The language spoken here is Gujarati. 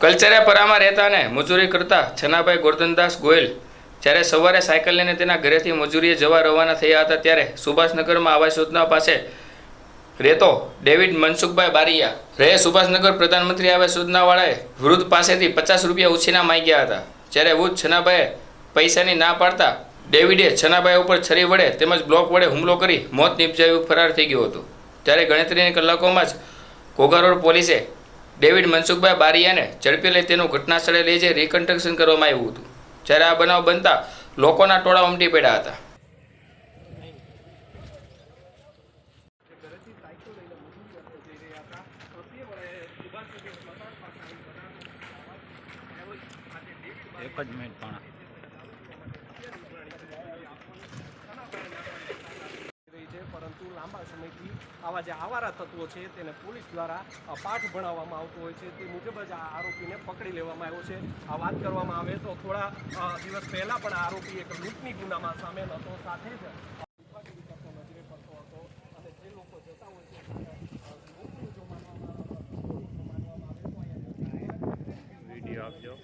કલ્ચરેપરામાં રહેતા અને મજૂરી કરતા છનાભાઈ ગોરધનદાસ ગોયલ જ્યારે સવારે સાયકલ લઈને તેના ઘરેથી મજૂરીએ જવા રવાના થયા હતા ત્યારે સુભાષનગરમાં આવાસ યોજના પાસે રહેતો ડેવિડ મનસુખભાઈ બારિયા રહે સુભાષનગર પ્રધાનમંત્રી આવાસ યોજનાવાળાએ વૃદ્ધ પાસેથી પચાસ રૂપિયા ઉછીના માંગ્યા હતા. જ્યારે વૃદ્ધ છનાભાઈએ પૈસાની ના પાડતા ડેવિડે છનાભાઈ ઉપર છરી વડે તેમજ બ્લોક વડે હુમલો કરી મોત નિપજાવી ફરાર થઈ ગયો હતો. ત્યારે ગણતરીની કલાકોમાં જ ઘોઘા રોડ પોલીસે ડેવિડ મનસુખભાઈ બારિયાને ઝડપી લઈ તેનું ઘટના સ્થળે લઈ જઈ રિકન્સ્ટ્રક્શન કરવામાં આવ્યું હતું. જ્યારે આ બનાવ બનતા લોકોના ટોળા ઉમટી પડ્યા હતા. એક જ મિનિટ પણ રહી છે લાંબા સમયથી આવા જે આવારા તત્વો છે તેને પોલીસ દ્વારા પાઠ ભણાવવામાં આવતો હોય છે. તે મુજબ જ આ આરોપીને પકડી લેવામાં આવ્યો છે. આ વાત કરવામાં આવે તો થોડા દિવસ પહેલાં પણ આરોપી એક લૂંટની ગુનામાં સામેલ હતો. સાથે જ નજરે પડતો હતો અને જે લોકો જતા હોય છે આપજો.